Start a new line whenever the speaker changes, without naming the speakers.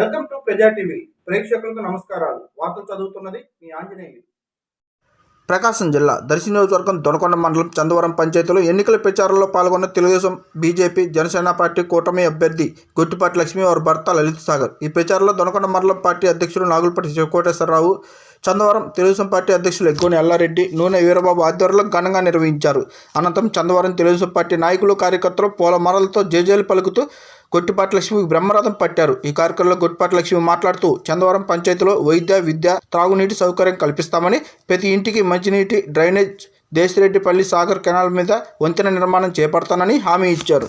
ప్రజా టీవీ. ప్రేక్షకులకు నమస్కారాలు. వార్తలు చదువుతున్నది మీ ఆంజనేయులు.
ప్రకాశం జిల్లా దర్శి నియోజకవర్గం దొనకొండ మండలం చందవరం పంచాయతీలో ఎన్నికల ప్రచారంలో పాల్గొన్న తెలుగుదేశం బీజేపీ జనసేన పార్టీ కూటమి అభ్యర్థి గుట్టిపాటి లక్ష్మి వారి భర్త లలిత్ సాగర్. ఈ ప్రచారంలో దొనకొండ మండలం పార్టీ అధ్యక్షుడు నాగులపట్టి శివకోటేశ్వరరావు చందవరం తెలుగుదేశం పార్టీ అధ్యక్షులు ఎగ్గోని ఎల్లారెడ్డి నూనె వీరబాబు ఆధ్వర్యంలో ఘనంగా నిర్వహించారు. అనంతరం చందవరం తెలుగుదేశం పార్టీ నాయకులు కార్యకర్తలు పూలమరలతో జేజేలు పలుకుతూ గొట్టిపాటి లక్ష్మికి బ్రహ్మరథం పట్టారు. ఈ కార్యక్రమంలో గొట్టిపాటి లక్ష్మి మాట్లాడుతూ చందవరం పంచాయతీలో వైద్య విద్య త్రాగునీటి సౌకర్యం కల్పిస్తామని ప్రతి ఇంటికి మంచినీటి డ్రైనేజ్ దేశిరెడ్డిపల్లి సాగర్ కెనాల్ మీద వంతెన నిర్మాణం చేపడతానని హామీ ఇచ్చారు.